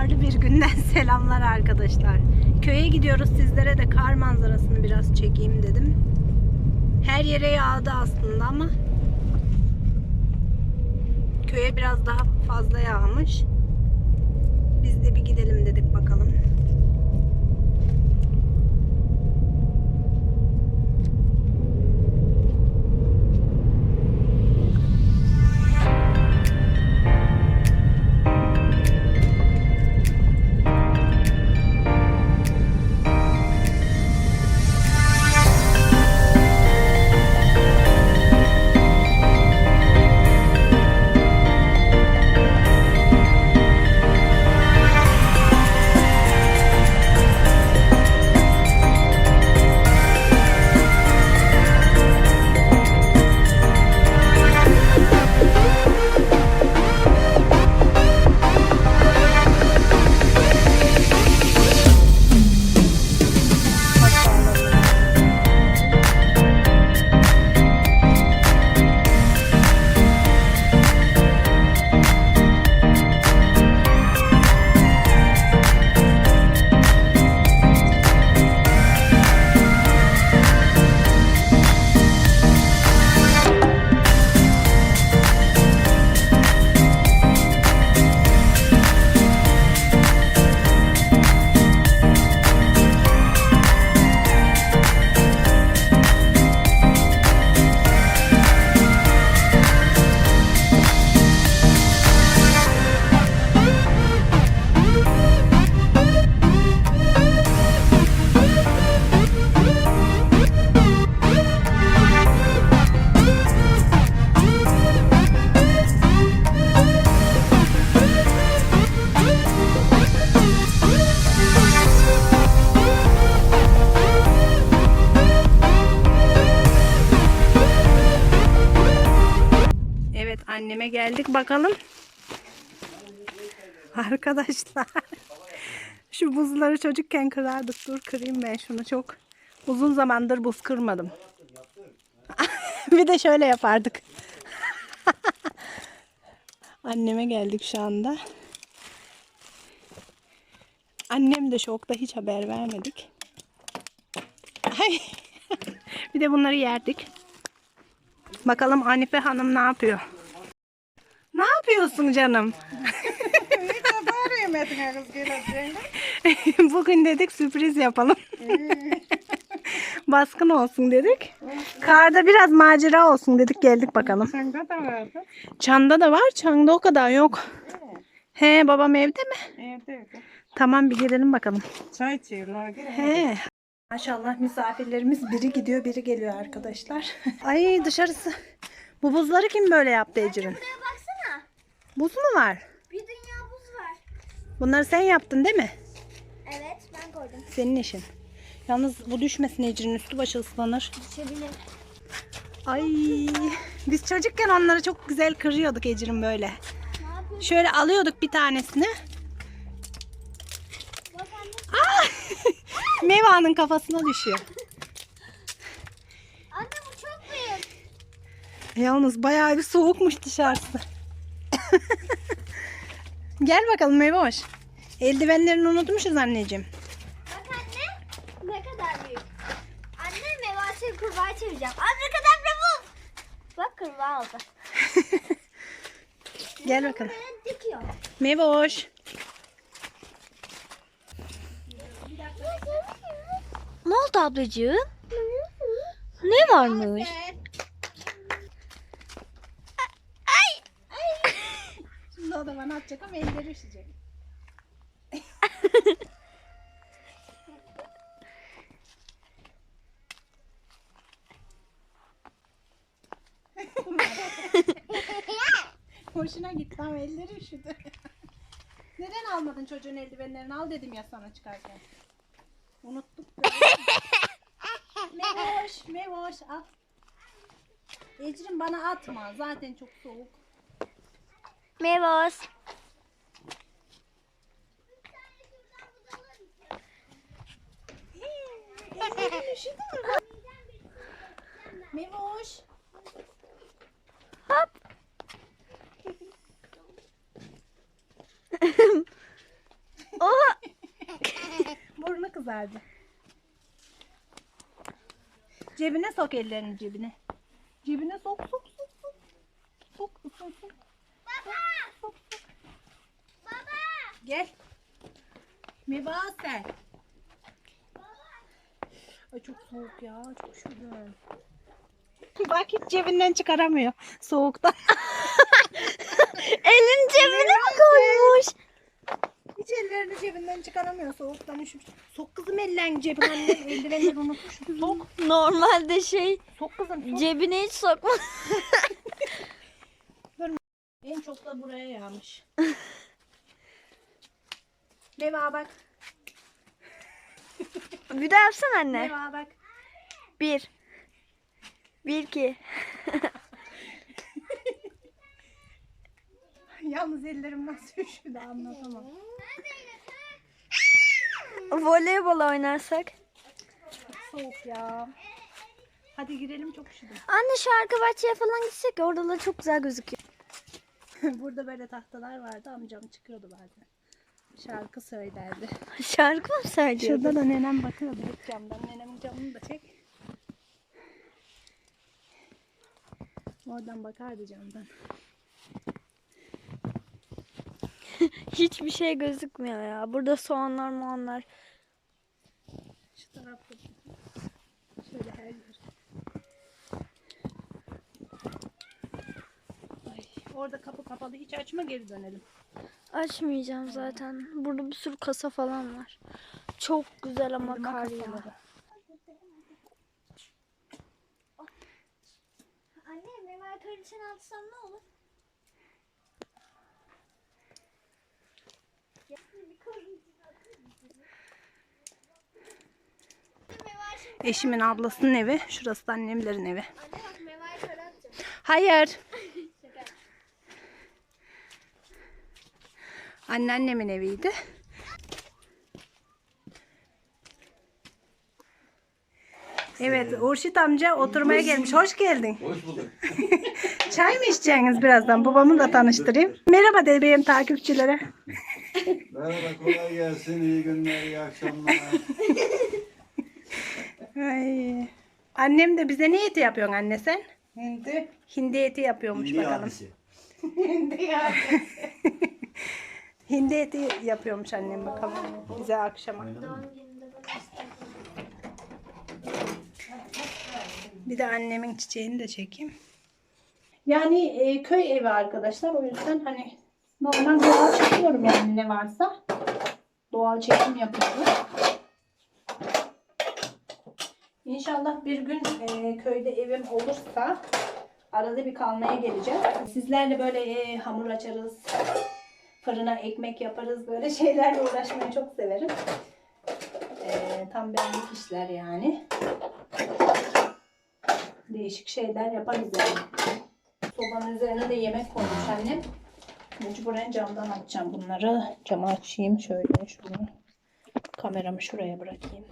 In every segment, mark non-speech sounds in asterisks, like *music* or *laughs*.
Karlı bir günden *laughs* selamlar arkadaşlar. Köye gidiyoruz sizlere de kar manzarasını biraz çekeyim dedim. Her yere yağdı aslında ama köye biraz daha fazla yağmış. Biz de bir gidelim dedik bakalım. Anneme geldik bakalım. Arkadaşlar. *laughs* Şu buzları çocukken kırardık. Dur kırayım ben şunu çok. Uzun zamandır buz kırmadım. *laughs* bir de şöyle yapardık. *laughs* Anneme geldik şu anda. Annem de şokta hiç haber vermedik. Bir de bunları yerdik. Bakalım Hanife Hanım ne yapıyor? Ne yapıyorsun canım? *laughs* *laughs* Bugün dedik sürpriz yapalım. *laughs* Baskın olsun dedik. Karda biraz macera olsun dedik geldik bakalım. Sende de vardı. Çanda da var, çanda o kadar yok. He babam evde mi? Evde evde. Tamam bir gidelim bakalım. Çay içiyorlar. Gel. He. Maşallah misafirlerimiz biri gidiyor biri geliyor arkadaşlar. Ay dışarısı. Bu buzları kim böyle yaptı Ecrin? Buz mu var? Bir dünya buz var. Bunları sen yaptın değil mi? Evet ben koydum. Senin işin. Yalnız bu düşmesin Ecrin üstü başı ıslanır. Düşebilir. Ay biz çocukken onları çok güzel kırıyorduk Ecrin böyle. Şöyle alıyorduk bir tanesini. Anne. *laughs* Meva'nın kafasına düşüyor. Anne bu çok büyük. Yalnız bayağı bir soğukmuş dışarısı. Gel bakalım Mevoş. Eldivenlerini unutmuşuz anneciğim. Bak anne. Ne kadar büyük. Anne mevasını kurbağa çevireceğim. Anne ne kadar bu? Bak kurbağa oldu. *laughs* Gel bakalım. Dikiyor. Mevoş. Ne oldu ablacığım? Ne varmış? Şimdi o da bana atacak ama elleri üşüyecek. *laughs* Hoşuna gitti ama elleri üşüdü. Neden almadın çocuğun eldivenlerini? Al dedim ya sana çıkarken. Unuttuk. mevoş, mevoş al. Ecrin bana atma. Zaten çok soğuk. Mevos. Mevoş. Hop. *laughs* burnu kızardı. Cebine sok ellerini cebine. Cebine sok sok sok sok. Sok sok sok. Baba. sok, sok. Baba. Gel. Mevasel. Ay çok soğuk ya. Çok üşüdüm. Bak hiç cebinden çıkaramıyor. Soğuktan. *laughs* Elin cebine mi koymuş? Hiç ellerini cebinden çıkaramıyor. Soğuktan üşümüş. Sok kızım ellerini cebine. Eldivenleri unutmuş. *laughs* Sok. Normalde şey Sok kızım. Sok. cebine hiç sokma. *laughs* En çok da buraya yağmış. Meva bak. *laughs* Bir daha yapsana anne. Meva bak. Bir. Bir iki. *laughs* Yalnız ellerim nasıl üşüdü anlatamam. Voleybol oynarsak. Soğuk ya. Hadi girelim çok üşüdüm. *laughs* Anne şu arka bahçeye falan gitsek oralar çok güzel gözüküyor. Burada böyle tahtalar vardı. Amcam çıkıyordu bazen. Şarkı söylerdi. *laughs* Şarkı mı söylüyor? Şurada da nenem bakıyordu hep camdan. Nenemin camını da çek. Oradan bakardı camdan. *laughs* Hiçbir şey gözükmüyor ya. Burada soğanlar muanlar. Şu tarafta. Şöyle her yer. Ay, orada kapı kapalı. Hiç açma geri dönelim. Açmayacağım zaten. Burada bir sürü kasa falan var. Çok güzel ama Elma kar ya. Anne memar kraliçeni alsam ne olur? Eşimin ablasının evi. Şurası da annemlerin evi. Hayır. Anneannemin eviydi. Evet, Urşit amca oturmaya gelmiş. Hoş geldin. Hoş bulduk. *laughs* Çay mı içeceksiniz birazdan? Babamı da tanıştırayım. Merhaba de benim takipçilere. Merhaba, kolay gelsin. İyi günler, iyi akşamlar. *laughs* Ay. Annem de bize ne eti yapıyorsun anne sen? Hindi. Hindi eti yapıyormuş Hindi bakalım. hadisi. *laughs* Hindi ya. Hindi eti yapıyormuş annem bakalım bize akşama. Bir de annemin çiçeğini de çekeyim. Yani e, köy evi arkadaşlar. O yüzden hani normal doğal çekiyorum yani ne varsa. Doğal çekim yapıyorum. İnşallah bir gün e, köyde evim olursa arada bir kalmaya geleceğim. Sizlerle böyle e, hamur açarız. Fırına ekmek yaparız. Böyle şeylerle uğraşmayı çok severim. E, tam benlik işler yani değişik şeyler yaparız yani. Sobanın üzerine de yemek koymuş annem. Mecburen camdan açacağım bunları. Camı açayım şöyle şunu. Kameramı şuraya bırakayım.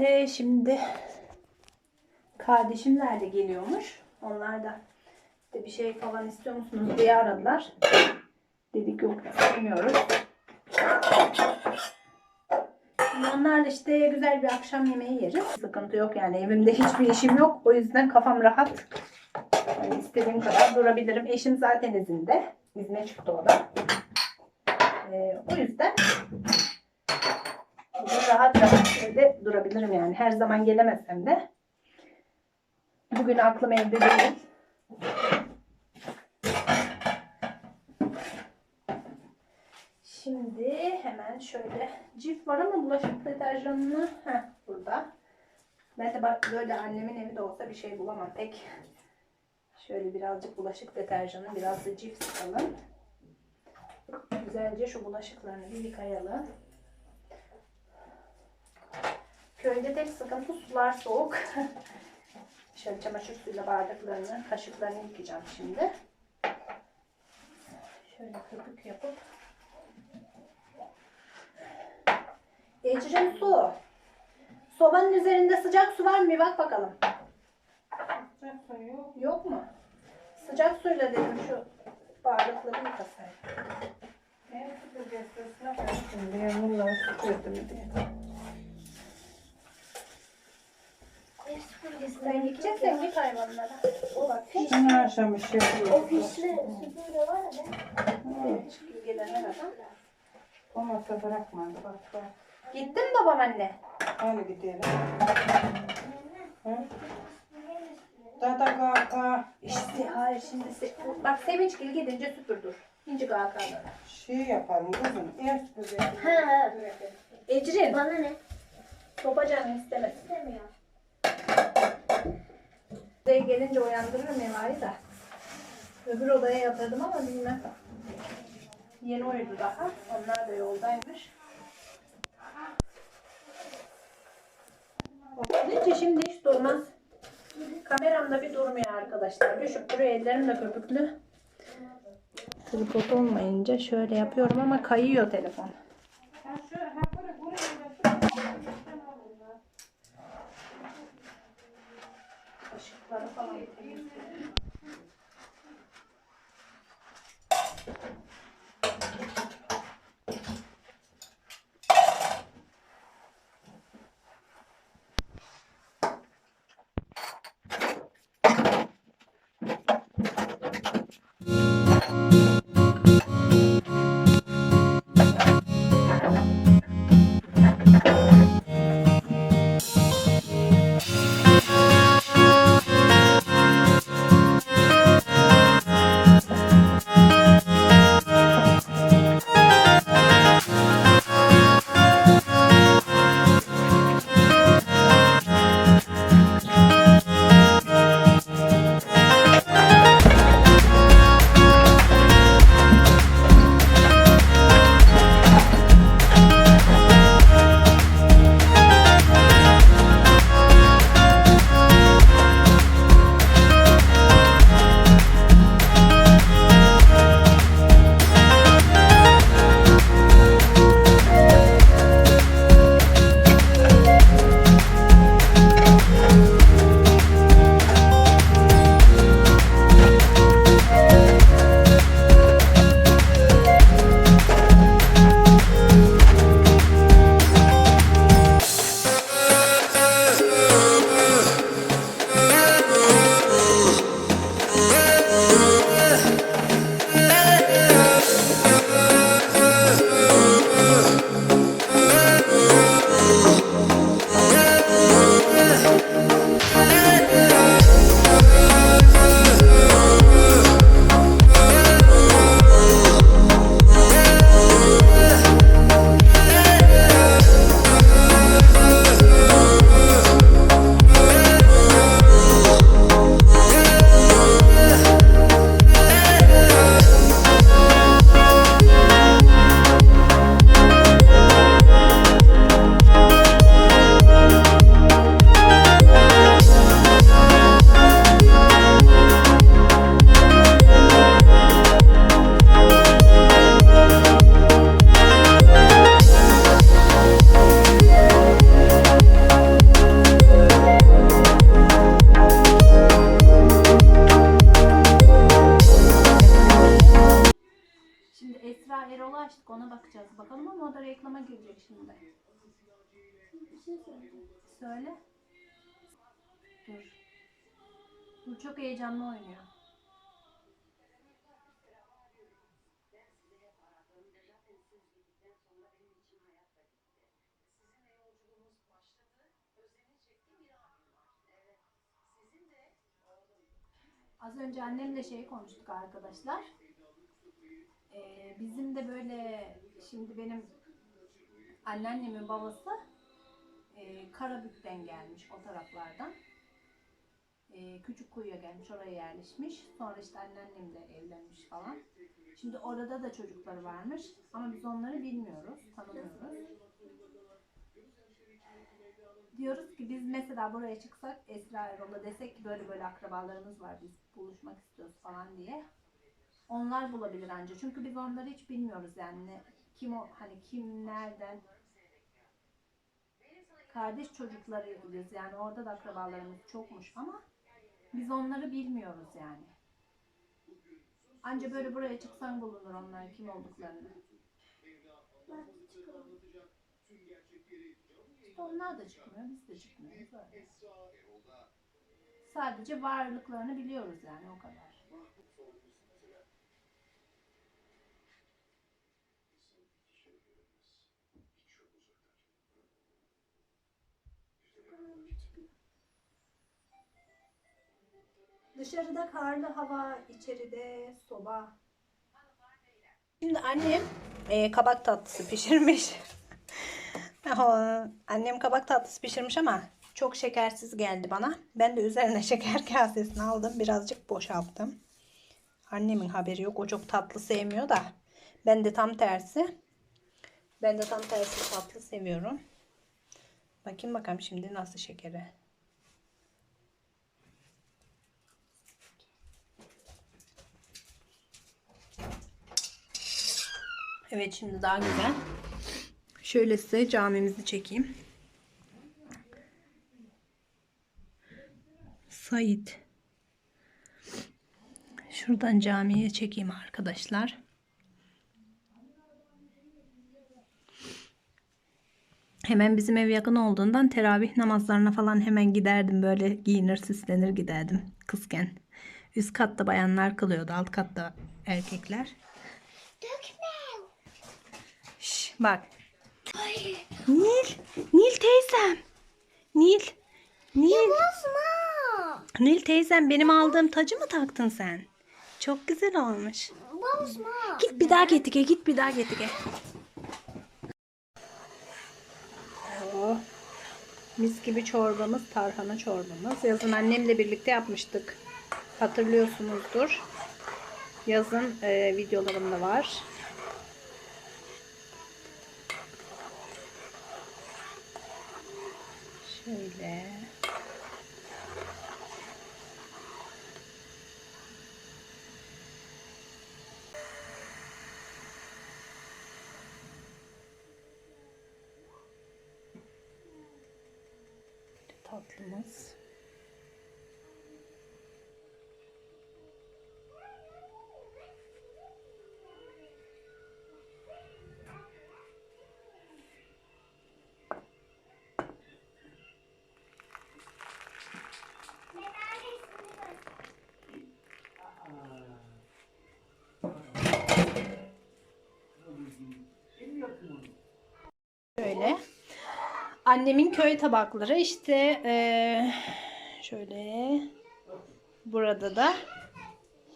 İşte şimdi kardeşimler de geliyormuş. Onlar da işte bir şey falan istiyor musunuz diye aradılar. Dedik yok istemiyoruz. Onlarla işte güzel bir akşam yemeği yeriz. Sıkıntı yok yani evimde hiçbir işim yok. O yüzden kafam rahat. Yani istediğim kadar durabilirim. Eşim zaten izinde. İzne çıktı o da. Ee, o yüzden rahat rahat evde durabilirim yani. Her zaman gelemesem de. Bugün aklım evde değil. Şimdi hemen şöyle cif var ama bulaşık deterjanını heh, burada. Ben de bak böyle annemin evi de olsa bir şey bulamam pek. Şöyle birazcık bulaşık deterjanı, biraz da cif sıkalım. Güzelce şu bulaşıklarını bir yıkayalım. Köyde tek sıkıntı sular soğuk. *laughs* Şöyle çamaşır suyuyla bardaklarını, kaşıklarını yıkayacağım şimdi. Şöyle köpük yapıp Ecrin su. Sobanın üzerinde sıcak su var mı? Bir bak bakalım. Sıcak su yok. Yok mu? Sıcak suyla dedim şu bardakları yıkasaydım. Ben süpürgesine koymuşum diye bunları süpürdüm diye. Ne süpürgesi? Sen gideceksen git hayvanlara. O bak şey O yapıyorduk. pişli süpürge var ya. hiç gelene kadar. Olmazsa bırakmadı bak bak. Gittin mi babam anne? Hadi gidelim. Hı? Dada kaka İşte hayır şimdi se- bak Sevinçgil gidince süpürdür. İnci kalkanları. şey yapalım kızım. Ev süpürgesi. Ha. Ecrin Bana ne? babacanı istemez. İstemiyor. Odaya gelince uyandırırım Meva'yı da. Öbür odaya yatırdım ama bilmem. Yeni uyudu daha. Onlar da yoldaymış. O gidince şimdi hiç durmaz. Kameramda bir durmuyor arkadaşlar. Düşüp duruyor ellerim de köpüklü. Tripod olmayınca şöyle yapıyorum ama kayıyor telefon. ışıkları falan yapıyoruz. Dur çok heyecanlı oynuyor. Az önce annemle şey konuştuk arkadaşlar. Ee, bizim de böyle şimdi benim anneannemin babası e, Karabük'ten gelmiş o taraflardan. E, küçük kuyuya gelmiş oraya yerleşmiş. Sonra işte anneannem de evlenmiş falan. Şimdi orada da çocukları varmış ama biz onları bilmiyoruz, tanımıyoruz. Diyoruz ki biz mesela buraya çıksak Esra Erol'a desek ki böyle böyle akrabalarımız var biz buluşmak istiyoruz falan diye. Onlar bulabilir anca. Çünkü biz onları hiç bilmiyoruz yani. Ne- Kim o hani kim nereden kardeş çocuklarıyız yani orada da akrabalarımız çokmuş ama Biz onları bilmiyoruz yani. Anca böyle buraya çıksan bulunur onların kim olduklarını. İşte onlar da çıkmıyor, biz de çıkmıyoruz öyle. Sadece varlıklarını biliyoruz yani o kadar. Dışarıda karlı hava, içeride soba. Şimdi annem e, kabak tatlısı pişirmiş. *laughs* Annem kabak tatlısı pişirmiş ama çok şekersiz geldi bana. Ben de üzerine *laughs* şeker kasesini aldım. Birazcık boşalttım. Annemin haberi yok. O çok tatlı sevmiyor da. Ben de tam tersi. Ben de tam tersi tatlı seviyorum. Bakayım bakalım şimdi nasıl şekeri. Evet şimdi daha güzel. Şöyle size camimizi çekeyim. Said. Şuradan camiye çekeyim arkadaşlar. Hemen bizim ev yakın olduğundan teravih namazlarına falan hemen giderdim. Böyle giyinir süslenir giderdim kızken. Üst katta bayanlar kılıyordu. Alt katta erkekler. Dökme. Bak. Nil. Nil teyzem. Nil. Nil. Bozma. Nil teyzem benim aldığım tacı mı taktın sen? Çok güzel olmuş. Bozma. Git bir daha getike git bir daha getike. Oh. Mis gibi çorbamız tarhana çorbamız. Yazın annemle birlikte yapmıştık. Hatırlıyorsunuzdur. Yazın e, videolarımda var. Şöyle. tatlımız. Şöyle. Annemin köy tabakları işte eee, şöyle burada da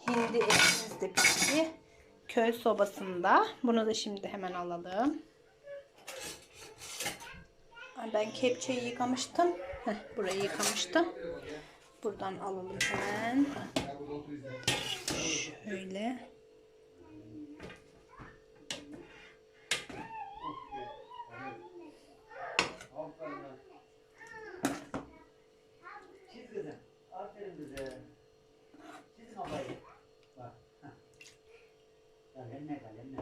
hindi etimiz de pişti. Köy sobasında. Bunu da şimdi hemen alalım. Ben kepçeyi yıkamıştım. Heh, burayı yıkamıştım. Buradan alalım hemen. Şöyle. Çiz kızım. Aferin kızım. Çiz kafayı. Bak. heh. Kalemle kalemle.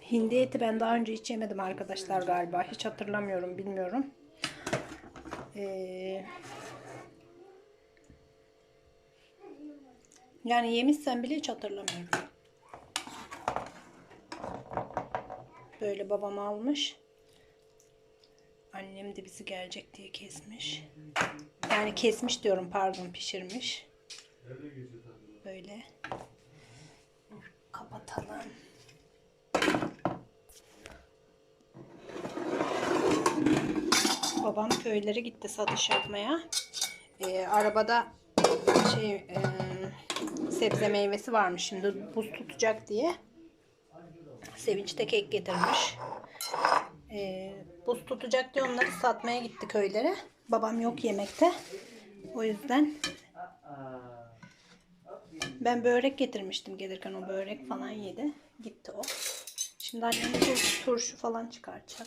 Heh. Hindi eti ben daha önce hiç yemedim arkadaşlar galiba. Hiç hatırlamıyorum, bilmiyorum. Ee, yani yemişsem bile hiç hatırlamıyorum. Böyle babam almış. Annem de bizi gelecek diye kesmiş. Yani kesmiş diyorum pardon pişirmiş. Böyle. Kapatalım. Babam köylere gitti satış yapmaya. Ee, arabada şey e, sebze meyvesi varmış şimdi buz tutacak diye. Sevinç de kek getirmiş. Ee, buz tutacak diye onları satmaya gitti köylere. Babam yok yemekte. O yüzden ben börek getirmiştim gelirken o börek falan yedi. Gitti o. Şimdi annem tur- turşu falan çıkartacak.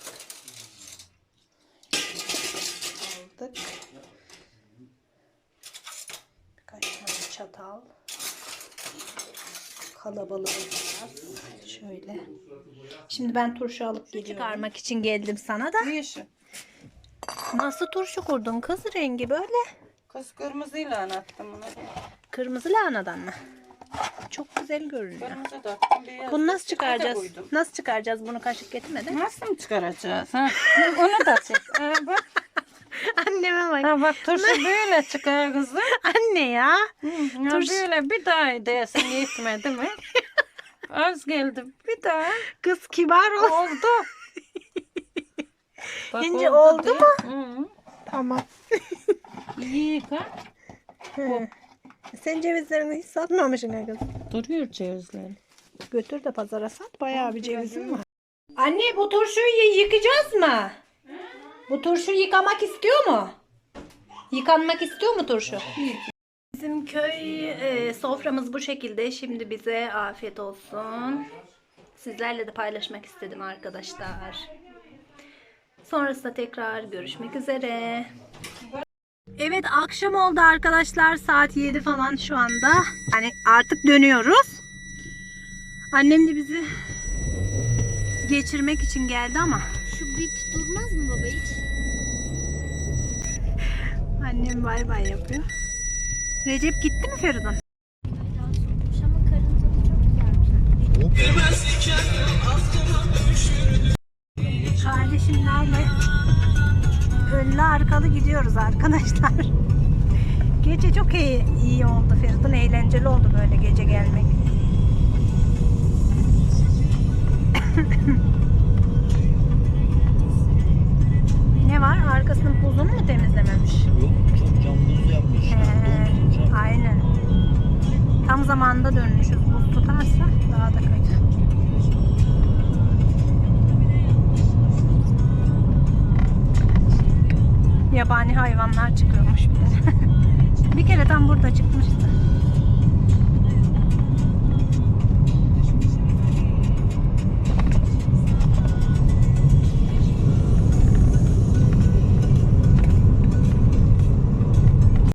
Aldık. Birkaç tane çatal. kalabalığız. Şöyle. Şimdi ben turşu alıp geliyorum. Çıkarmak için geldim sana da. Yeşil. Nasıl turşu kurdun kız rengi böyle? Kız kırmızıyla attım bunu. Kırmızı lahanadan mı? Çok güzel görünüyor. Kırmızı da. Beyaz. Bunu nasıl çıkaracağız? Nasıl çıkaracağız bunu kaşık getirmeden? Nasıl mı çıkaracağız? Ha? Onu da çek. Ha, bak. *laughs* Anneme bak. Ha, bak turşu böyle çıkar kızım. *laughs* Anne ya. Ya Turşu- böyle bir daha desin yetmedi mi? *laughs* Az geldi. Bir daha. Kız kibar ol. Oldu. Bak, İnce oldu değil. mu? Hı. Tamam. İyi yıka. Sen cevizlerini hiç satmamışsın ha kız. Duruyor cevizler. Götür de pazara sat. Bayağı bir cevizim var. Anne bu turşuyu yıkacağız mı? Bu turşu yıkamak istiyor mu? Yıkanmak istiyor mu turşu? Bizim köy e, soframız bu şekilde. Şimdi bize afiyet olsun. Sizlerle de paylaşmak istedim arkadaşlar. Sonrasında tekrar görüşmek üzere. Evet akşam oldu arkadaşlar. Saat 7 falan şu anda. Yani artık dönüyoruz. Annem de bizi geçirmek için geldi ama Şu bip durmaz mı baba hiç? Annem bay bay yapıyor. Recep gitti mi Feridun? Kardeşimlerle önlü arkalı gidiyoruz arkadaşlar. *laughs* Gece çok iyi, iyi oldu Feridun. Eğlenceli oldu böyle gece gelmek. *laughs* kötü. Yabani hayvanlar çıkıyormuş bir de. *laughs* bir kere tam burada çıkmıştı.